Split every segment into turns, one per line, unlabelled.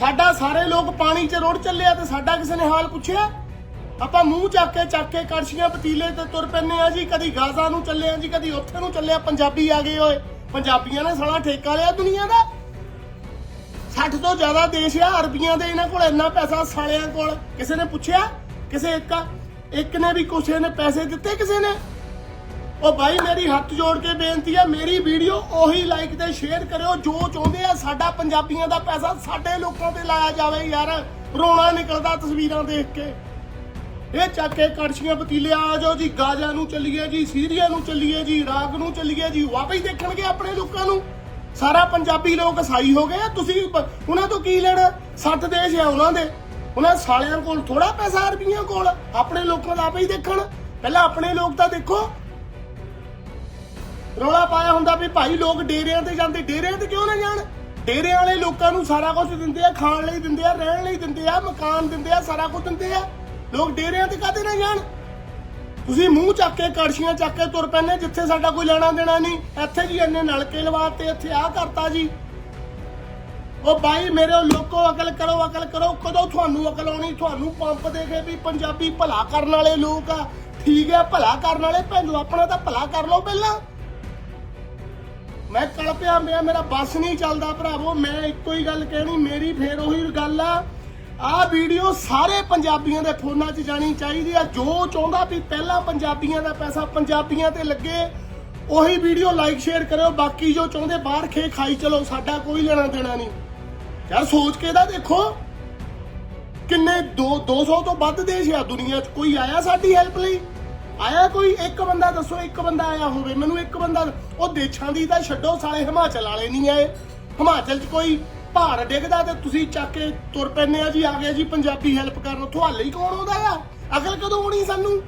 ਸਾਡਾ ਸਾਰੇ ਲੋਕ ਪਾਣੀ 'ਚ ਰੁੜ ਚੱਲਿਆ ਤੇ ਸਾਡਾ ਕਿਸੇ ਨੇ ਹਾਲ ਪੁੱਛਿਆ? ਆਪਾਂ ਮੂੰਹ ਚੱਕ ਕੇ ਚੱਕ ਕੇ ਕੜਛੀਆਂ ਪਤੀਲੇ ਤੇ ਤੁਰ ਪੈਨੇ ਆ ਜੀ, ਕਦੀ ਗਾਜ਼ਾ ਨੂੰ ਚੱਲੇ ਆ ਜੀ, ਕਦੀ ਉੱਥੇ ਨੂੰ ਚੱਲੇ ਆ ਪੰਜਾਬੀ ਆ ਗਏ ਓਏ। ਪੰਜਾਬੀਆਂ ਨੇ ਸਾਲਾ ਠੇਕਾ ਲਿਆ ਦੁਨੀਆ ਦਾ। 60 ਤੋਂ ਜ਼ਿਆਦਾ ਦੇਸ਼ ਆ, ਅਰਬੀਆਂ ਦੇ ਇਹਨਾਂ ਕੋਲ ਇੰਨਾ ਪੈਸਾ ਸਾਲਿਆਂ ਕੋਲ। ਕਿਸੇ ਨੇ ਪੁੱਛਿਆ? ਕਿਸੇ ਇੱਕ ਇੱਕ ਨੇ ਵੀ ਕਿਸੇ ਨੇ ਪੈਸੇ ਦਿੱਤੇ ਕਿਸੇ ਨੇ? ਉਹ ਭਾਈ ਮੇਰੀ ਹੱਥ ਜੋੜ ਕੇ ਬੇਨਤੀ ਆ, ਮੇਰੀ ਵੀਡੀਓ ਉਹੀ ਲਾਈਕ ਤੇ ਸ਼ੇਅਰ ਕਰਿਓ, ਜੋ ਚਾਹੁੰਦੇ ਆ ਸਾਡਾ ਪੰਜਾਬੀਆਂ ਦਾ ਪੈਸਾ ਸਾਡੇ ਲੋਕਾਂ ਤੇ ਲਾਇਆ ਜਾਵੇ ਯਾਰ। ਰੋਣਾ ਨਿਕਲਦਾ ਤਸਵੀਰਾਂ ਦੇਖ ਕੇ। ਇਹ ਚੱਕ ਕੇ ਕੜਛੀਆਂ ਪਤੀਲੇ, ਆ ਜਾਓ ਜੀ ਗਾਜ਼ਾ ਨੂੰ ਚੱਲੀਏ ਜੀ, ਸੀਰੀਆ ਨੂੰ ਚੱਲੀਏ ਜੀ ਇਰਾਕ ਨੂੰ ਚੱਲੀਏ ਜੀ, ਵਾਪਸ ਦੇਖਣਗੇ ਆਪਣੇ ਲੋਕਾਂ ਨੂੰ। ਸਾਰਾ ਪੰਜਾਬੀ ਲੋਕ ਈਸਾਈ ਹੋ ਗਏ ਤੁਸੀਂ ਉਹਨਾਂ ਤੋਂ ਕੀ ਲੈਣਾ? ਸੱਤ ਦੇਸ਼ ਆ ਉਹਨਾਂ ਦੇ। ਉਹਨਾਂ ਸਾਲਿਆਂ ਕੋਲ ਥੋੜਾ ਪੈਸਾ ਅਰਬੀਆਂ ਕੋਲ, ਆਪਣੇ ਲੋਕਾਂ ਦਾ ਆਪੇ ਹੀ ਦੇਖਣ। ਪਹਿਲਾਂ ਆਪਣੇ ਲੋਕ ਤਾਂ ਦੇਖੋ ਰੌਲਾ ਪਾਇਆ ਹੁੰਦਾ ਵੀ ਭਾਈ ਲੋਕ ਡੇਰਿਆਂ ਤੇ ਜਾਂਦੇ, ਡੇਰਿਆਂ ਤੇ ਕਿਉਂ ਨਾ ਜਾਣ? ਡੇਰੇ ਵਾਲੇ ਲੋਕਾਂ ਨੂੰ ਸਾਰਾ ਕੁਝ ਦਿੰਦੇ ਆ, ਖਾਣ ਲਈ ਦਿੰਦੇ ਆ, ਰਹਿਣ ਲਈ ਦਿੰਦੇ ਆ, ਮਕਾਨ ਦਿੰਦੇ ਆ, ਸਾਰਾ ਕੁਝ ਦਿੰਦੇ ਆ। ਲੋਕ ਡੇਰਿਆਂ ਤੇ ਕਾਹਦੇ ਨਾ ਜਾਣ? ਤੁਸੀਂ ਮੂੰਹ ਚੱਕ ਕੇ ਕੜਛੀਆਂ ਚੱਕ ਕੇ ਤੁਰ ਪੈਂਦੇ, ਜਿੱਥੇ ਸਾਡਾ ਕੋਈ ਲੈਣਾ ਦੇਣਾ ਨਹੀਂ। ਇੱਥੇ ਜੀ ਇੰਨੇ ਨਲਕੇ ਲਵਾਤੇ, ਇੱਥੇ ਆਹ ਕਰਤਾ ਜੀ। ਉਹ ਬਾਈ ਮੇਰੇ ਲੋਕੋ ਅਕਲ ਕਰੋ ਅਕਲ ਕਰੋ, ਕਦੋਂ ਤੁਹਾਨੂੰ ਅਕਲ ਆਉਣੀ? ਤੁਹਾਨੂੰ ਪੰਪ ਦੇ ਕੇ ਵੀ ਪੰਜਾਬੀ ਭਲਾ ਕਰਨ ਵਾਲੇ ਲੋਕ ਆ। ਠੀਕ ਹੈ ਭਲਾ ਕਰਨ ਵਾਲੇ, ਭੈਣੋ ਆਪਣਾ ਤਾਂ ਭਲਾ ਕਰ ਲਓ ਪਹਿਲਾਂ। ਮੈਂ ਕਲਪਿਆ ਮੇਰਾ ਮੇਰਾ ਬੱਸ ਨਹੀਂ ਚੱਲਦਾ ਭਰਾਵੋ, ਮੈਂ ਇੱਕੋ ਹੀ ਗੱਲ ਕਹਿਣੀ, ਮੇਰੀ ਫੇਰ ਉਹੀ ਗੱਲ ਆ। ਆਹ ਵੀਡੀਓ ਸਾਰੇ ਪੰਜਾਬੀਆਂ ਦੇ ਫੋਨਾਂ 'ਚ ਜਾਣੀ ਚਾਹੀਦੀ ਆ। ਜੋ ਚਾਹੁੰਦਾ ਵੀ ਪਹਿਲਾਂ ਪੰਜਾਬੀਆਂ ਦਾ ਪੈਸਾ ਪੰਜਾਬੀਆਂ ਤੇ ਲੱਗੇ, ਉਹੀ ਵੀਡੀਓ ਲਾਈਕ ਸ਼ੇਅਰ ਕਰਿਓ। ਬਾਕੀ ਜੋ ਚਾਹੁੰਦੇ ਬਾਹਰ ਖੇ ਖਾਈ ਚਲੋ, ਸਾਡਾ ਕੋਈ ਲੈਣਾ ਦੇਣਾ ਨਹੀਂ। ਯਾਰ ਸੋਚ ਕੇ ਤਾਂ ਦੇਖੋ, ਕਿੰਨੇ 2 200 ਤੋਂ ਵੱਧ ਦੇਸ਼ ਆ ਦੁਨੀਆ 'ਚ। ਕੋਈ ਆਇਆ ਸਾਡੀ ਹੈਲਪ ਲਈ? ਆਇਆ ਕੋਈ? ਇੱਕ ਬੰਦਾ ਦੱਸੋ, ਇੱਕ ਬੰਦਾ ਆਇਆ ਹੋਵੇ। ਮੈਨੂੰ ਇੱਕ ਬੰਦਾ ਉਹ ਦੇਸ਼ਾਂ ਦੀ ਤਾਂ ਛੱਡੋ, ਸਾਲੇ ਹਿਮਾਚਲ ਵਾਲੇ ਨਹੀਂ ਆਏ। ਹਿਮਾਚਲ 'ਚ ਕੋਈ ਪਹਾੜ ਡਿੱਗਦਾ ਤੇ ਤੁਸੀਂ ਚੱਕ ਕੇ ਤੁਰ ਪੈਨੇ ਆ ਜੀ, ਆ ਗਿਆ ਜੀ, ਪੰਜਾਬੀ ਹੈਲਪ ਕਰਨ। ਤੁਹਾਲੇ ਹੀ ਕੌਣ ਆਉਂਦਾ ਆ? ਅਕਲ ਕਦੋਂ ਆਉਣੀ ਸਾਨੂੰ?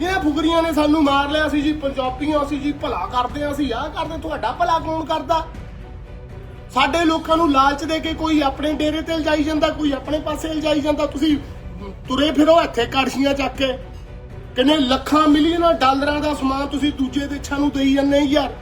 ਇਹ ਫੁਗਰੀਆਂ ਨੇ ਸਾਨੂੰ ਮਾਰ ਲਿਆ ਸੀ ਜੀ, ਪੰਜਾਬੀਆਂ ਅਸੀਂ ਜੀ, ਭਲਾ ਕਰਦੇ ਆ ਅਸੀਂ, ਆਹ ਕਰਦੇ। ਤੁਹਾਡਾ ਭਲਾ ਕੌਣ ਕਰਦਾ? ਸਾਡੇ ਲੋਕਾਂ ਨੂੰ ਲਾਲਚ ਦੇ ਕੇ ਕੋਈ ਆਪਣੇ ਡੇਰੇ ਤੇ ਲਜਾਈ ਜਾਂਦਾ, ਕੋਈ ਆਪਣੇ ਪਾਸੇ ਲਜਾਈ ਜਾਂਦਾ। ਤੁਸੀਂ ਤੁਰੇ ਫਿਰੋ ਇੱਥੇ, ਕੜਛੀਆਂ ਚੱਕ ਕੇ। ਕਿੰਨੇ ਲੱਖਾਂ ਮਿਲੀਅਨਾਂ ਡਾਲਰਾਂ ਦਾ ਸਮਾਨ ਤੁਸੀਂ ਦੂਜੇ ਦੇਸ਼ਾਂ ਨੂੰ ਦੇਈ ਜਾਂਦੇ ਯਾਰ।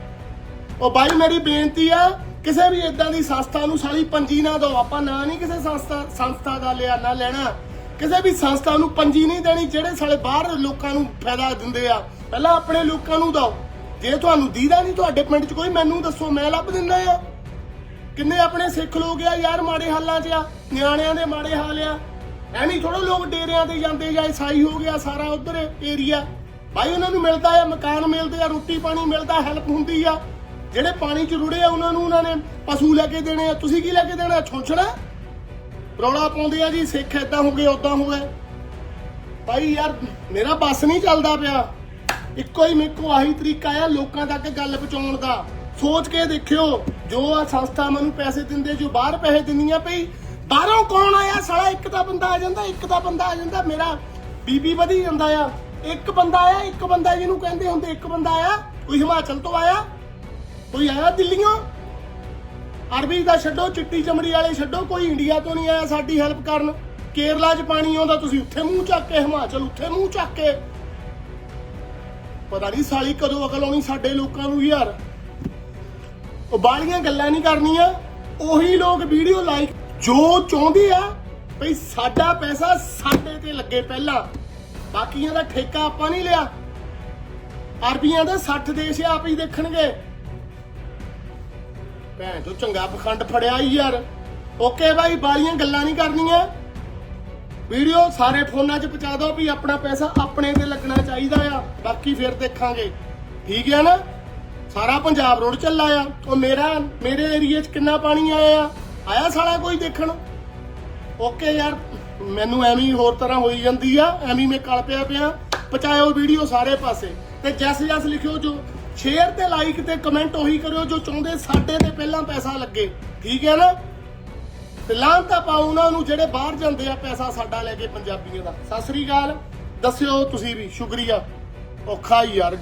ਉਹ ਬਾਈ ਮੇਰੀ ਬੇਨਤੀ ਆ, ਕਿਸੇ ਵੀ ਇਦਾਂ ਦੀ ਸੰਸਥਾ ਨੂੰ ਸਾਲੀ ਪੰਜੀ ਨਾ ਦਿਓ। ਆਪਾਂ ਨਾ ਨਹੀਂ ਕਿਸੇ ਸੰਸਥਾ ਸੰਸਥਾ ਦਾ ਲਿਆ ਨਾ ਲੈਣਾ। ਕਿਸੇ ਵੀ ਸੰਸਥਾ ਨੂੰ ਪੰਜੀ ਨਹੀਂ ਦੇਣੀ ਜਿਹੜੇ ਸਾਲੇ ਬਾਹਰ ਲੋਕਾਂ ਨੂੰ ਫਾਇਦਾ ਦਿੰਦੇ ਆ। ਪਹਿਲਾਂ ਆਪਣੇ ਲੋਕਾਂ ਨੂੰ ਦਿਓ। ਜੇ ਤੁਹਾਨੂੰ ਦੀਦਾ ਨਹੀਂ ਤੁਹਾਡੇ ਪਿੰਡ 'ਚ ਕੋਈ, ਮੈਨੂੰ ਦੱਸੋ, ਮੈਂ ਲੱਭ ਦਿੰਦਾ ਆ। ਕਿੰਨੇ ਆਪਣੇ ਸਿੱਖ ਲੋਕ ਆ ਯਾਰ ਮਾੜੇ ਹਾਲਾਂ 'ਚ ਆ, ਨਿਆਣਿਆਂ ਦੇ ਮਾੜੇ ਹਾਲ ਆ। ਐਵੇਂ ਥੋੜਾ ਲੋਕ ਡੇਰਿਆਂ ਤੇ ਜਾਂਦੇ ਜਾਂ ਈਸਾਈ ਹੋ ਗਿਆ ਸਾਰਾ ਉਧਰ ਏਰੀਆ। ਭਾਈ ਉਹਨਾਂ ਨੂੰ ਮਿਲਦਾ ਆ, ਮਕਾਨ ਮਿਲਦੇ ਆ, ਰੋਟੀ ਪਾਣੀ ਮਿਲਦਾ, ਹੈਲਪ ਹੁੰਦੀ ਆ। ਜਿਹੜੇ ਪਾਣੀ 'ਚ ਰੁੜੇ ਆ, ਉਹਨਾਂ ਨੂੰ ਉਹਨਾਂ ਨੇ ਪਸ਼ੂ ਲੈ ਕੇ ਦੇਣੇ ਆ। ਤੁਸੀਂ ਕੀ ਲੈ ਕੇ ਦੇਣਾ? ਛੋਛਣਾ ਰੌਲਾ ਪਾਉਂਦੇ ਆ ਜੀ, ਸਿੱਖ ਏਦਾਂ ਹੋ ਗਏ ਉਦਾਂ ਹੋ ਗਏ। ਭਾਈ ਯਾਰ, ਮੇਰਾ ਬੱਸ ਨਹੀਂ ਚੱਲਦਾ ਪਿਆ। ਇੱਕੋ ਹੀ ਮੇਕੋ ਆਹੀ ਤਰੀਕਾ ਆ, ਲੋਕਾਂ ਤੱਕ ਗੱਲ ਪਹੁੰਚਾਉਣ ਦਾ। ਸੋਚ ਕੇ ਦੇਖਿਓ, ਜੋ ਆ ਸੰਸਥਾ ਮੈਨੂੰ ਪੈਸੇ ਦਿੰਦੇ, ਜੋ ਬਾਹਰ ਪੈਸੇ ਦਿੰਦੀਆਂ ਪਈ ਬਾਹਰੋਂ ਕੌਣ ਆਇਆ? ਸਾਲਾ ਇੱਕ ਤਾਂ ਬੰਦਾ ਆ ਜਾਂਦਾ, ਇੱਕ ਤਾਂ ਬੰਦਾ ਆ ਜਾਂਦਾ। ਮੇਰਾ ਬੀਬੀ ਵਧੀ ਜਾਂਦਾ ਆ। ਇੱਕ ਬੰਦਾ ਆਇਆ, ਇੱਕ ਬੰਦਾ ਜਿਹਨੂੰ ਕਹਿੰਦੇ ਹੁੰਦੇ ਇੱਕ ਬੰਦਾ ਆਇਆ, ਕੋਈ ਹਿਮਾਚਲ ਤੋਂ ਆਇਆ, ਕੋਈ ਆਇਆ ਦਿੱਲੀੋਂ ਅਰਬੀ ਦਾ ਛੱਡੋ, ਚਿੱਟੀ ਚਮੜੀ ਵਾਲੇ ਛੱਡੋ, ਕੋਈ ਇੰਡੀਆ ਤੋਂ ਨਹੀਂ ਆਇਆ ਸਾਡੀ ਹੈਲਪ ਕਰਨ। ਕੇਰਲਾ 'ਚ ਪਾਣੀ ਆਉਂਦਾ, ਤੁਸੀਂ ਉੱਥੇ ਮੂੰਹ ਚੱਕ ਕੇ, ਹਿਮਾਚਲ ਉੱਥੇ ਮੂੰਹ ਚੱਕ ਕੇ। ਪਤਾ ਨਹੀਂ ਸਾਲੀ ਕਦੋਂ ਅਕਲ ਆਉਣੀ ਸਾਡੇ ਲੋਕਾਂ ਨੂੰ ਯਾਰ। ਉਹ ਬਾਲੀਆਂ ਗੱਲਾਂ ਨਹੀਂ ਕਰਨੀਆਂ, ਉਹੀ ਲੋਕ ਵੀਡੀਓ ਲਾਈਕ ਜੋ ਚਾਹੁੰਦੇ ਆ ਭਈ ਸਾਡਾ ਪੈਸਾ ਸਾਡੇ ਤੇ ਲੱਗੇ ਪਹਿਲਾਂ। ਬਾਕੀਆਂ ਦਾ ਠੇਕਾ ਆਪਾਂ ਨਹੀਂ ਲਿਆ। ਅਰਬੀਆਂ ਦਾ 60 ਦੇਸ਼ ਆਪ ਹੀ ਦੇਖਣਗੇ। ਭੈਣ ਜੋ ਚੰਗਾ ਪਖੰਡ ਫੜਿਆ ਹੀ ਯਾਰ। ਓਕੇ ਬਾਈ, ਬਾਲੀਆਂ ਗੱਲਾਂ ਨਹੀਂ ਕਰਨੀਆਂ। ਵੀਡੀਓ ਸਾਰੇ ਫੋਨਾਂ 'ਚ ਪਹੁੰਚਾ ਦਿਓ ਵੀ ਆਪਣਾ ਪੈਸਾ ਆਪਣੇ ਤੇ ਲੱਗਣਾ ਚਾਹੀਦਾ ਆ। ਬਾਕੀ ਫਿਰ ਦੇਖਾਂਗੇ। ਠੀਕ ਹੈ ਨਾ? ਸਾਰਾ ਪੰਜਾਬ ਰੋਡ ਚੱਲਾ ਆ। ਉਹ ਮੇਰਾ, ਮੇਰੇ ਏਰੀਆ 'ਚ ਕਿੰਨਾ ਪਾਣੀ ਆਇਆ ਆ? ਆਇਆ ਸਾਲਾ ਕੋਈ ਦੇਖਣ? ਓਕੇ ਯਾਰ, ਮੈਨੂੰ ਐਵੇਂ ਹੀ ਹੋਰ ਤਰ੍ਹਾਂ ਹੋਈ ਜਾਂਦੀ ਆ, ਐਵੇਂ ਮੈਂ ਕਲ ਪਿਆ ਪਿਆ, ਪਹੁੰਚਾਇਓ ਵੀਡੀਓ ਸਾਰੇ ਪਾਸੇ। ਤੇ ਜੈਸ ਜੈਸ ਲਿਖਿਓ ਜੋ ਸ਼ੇਅਰ ਤੇ ਲਾਈਕ ਤੇ ਕਮੈਂਟ ਉਹੀ ਕਰਿਓ ਜੋ ਚਾਹੁੰਦੇ ਸਾਡੇ ਤੇ ਪਹਿਲਾਂ ਪੈਸਾ ਲੱਗੇ। ਠੀਕ ਹੈ ਨਾ? ਤੇ ਲਾਂਤਾ ਪਾਓ ਉਹਨਾਂ ਨੂੰ ਜਿਹੜੇ ਬਾਹਰ ਜਾਂਦੇ ਆ, ਪੈਸਾ ਸਾਡਾ ਲੈ ਕੇ ਪੰਜਾਬੀਆਂ ਦਾ। ਸਤਿ ਸ੍ਰੀ ਅਕਾਲ। ਦੱਸਿਓ ਤੁਸੀਂ ਵੀ, ਸ਼ੁਕਰੀਆ। ਔਖਾ ਹੀ ਯਾਰ